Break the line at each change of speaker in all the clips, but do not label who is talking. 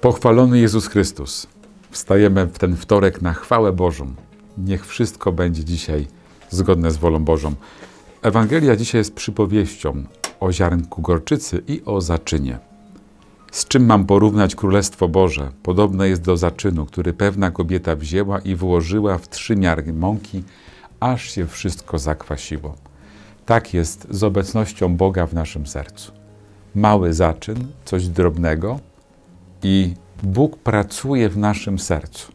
Pochwalony Jezus Chrystus. Wstajemy w ten wtorek na chwałę Bożą. Niech wszystko będzie dzisiaj zgodne z wolą Bożą. Ewangelia dzisiaj jest przypowieścią o ziarnku gorczycy i o zaczynie. Z czym mam porównać Królestwo Boże? Podobne jest do zaczynu, który pewna kobieta wzięła i włożyła w trzy miary mąki, aż się wszystko zakwasiło. Tak jest z obecnością Boga w naszym sercu. Mały zaczyn, coś drobnego, i Bóg pracuje w naszym sercu,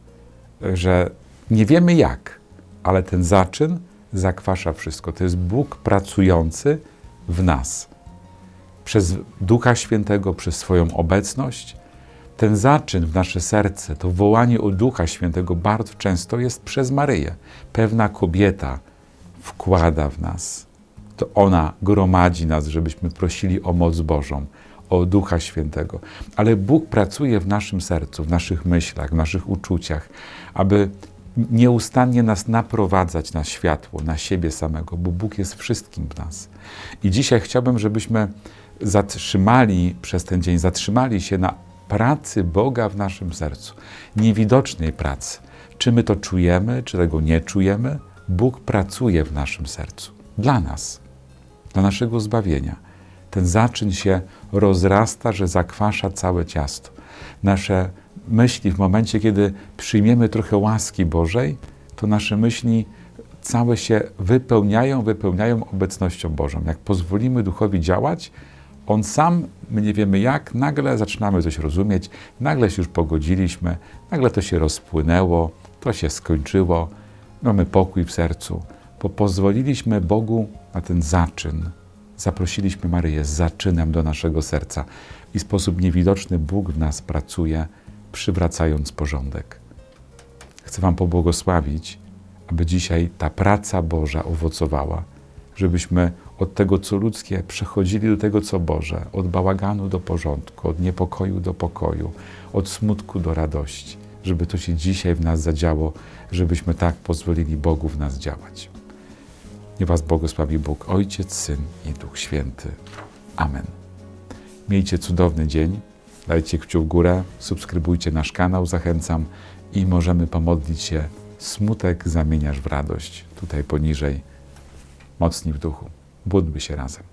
że nie wiemy jak, ale ten zaczyn zakwasza wszystko. To jest Bóg pracujący w nas. Przez Ducha Świętego, przez swoją obecność. Ten zaczyn w nasze serce, to wołanie o Ducha Świętego bardzo często jest przez Maryję. Pewna kobieta wkłada w nas. To ona gromadzi nas, żebyśmy prosili o moc Bożą o Ducha Świętego. Ale Bóg pracuje w naszym sercu, w naszych myślach, w naszych uczuciach, aby nieustannie nas naprowadzać na światło, na siebie samego, bo Bóg jest wszystkim w nas. I dzisiaj chciałbym, żebyśmy zatrzymali przez ten dzień, zatrzymali się na pracy Boga w naszym sercu, niewidocznej pracy. Czy my to czujemy, czy tego nie czujemy? Bóg pracuje w naszym sercu dla nas, dla naszego zbawienia ten zaczyn się rozrasta, że zakwasza całe ciasto. Nasze myśli w momencie, kiedy przyjmiemy trochę łaski Bożej, to nasze myśli całe się wypełniają, wypełniają obecnością Bożą. Jak pozwolimy Duchowi działać, On sam, my nie wiemy jak, nagle zaczynamy coś rozumieć, nagle się już pogodziliśmy, nagle to się rozpłynęło, to się skończyło, mamy pokój w sercu, bo pozwoliliśmy Bogu na ten zaczyn, zaprosiliśmy Maryję z zaczynem do naszego serca i sposób niewidoczny Bóg w nas pracuje, przywracając porządek. Chcę Wam pobłogosławić, aby dzisiaj ta praca Boża owocowała, żebyśmy od tego, co ludzkie, przechodzili do tego, co Boże, od bałaganu do porządku, od niepokoju do pokoju, od smutku do radości, żeby to się dzisiaj w nas zadziało, żebyśmy tak pozwolili Bogu w nas działać. Niech Was błogosławi Bóg, Ojciec, Syn i Duch Święty. Amen. Miejcie cudowny dzień, dajcie kciuk w górę, subskrybujcie nasz kanał, zachęcam i możemy pomodlić się Smutek zamieniasz w radość. Tutaj poniżej, mocni w duchu. Bódlmy się razem.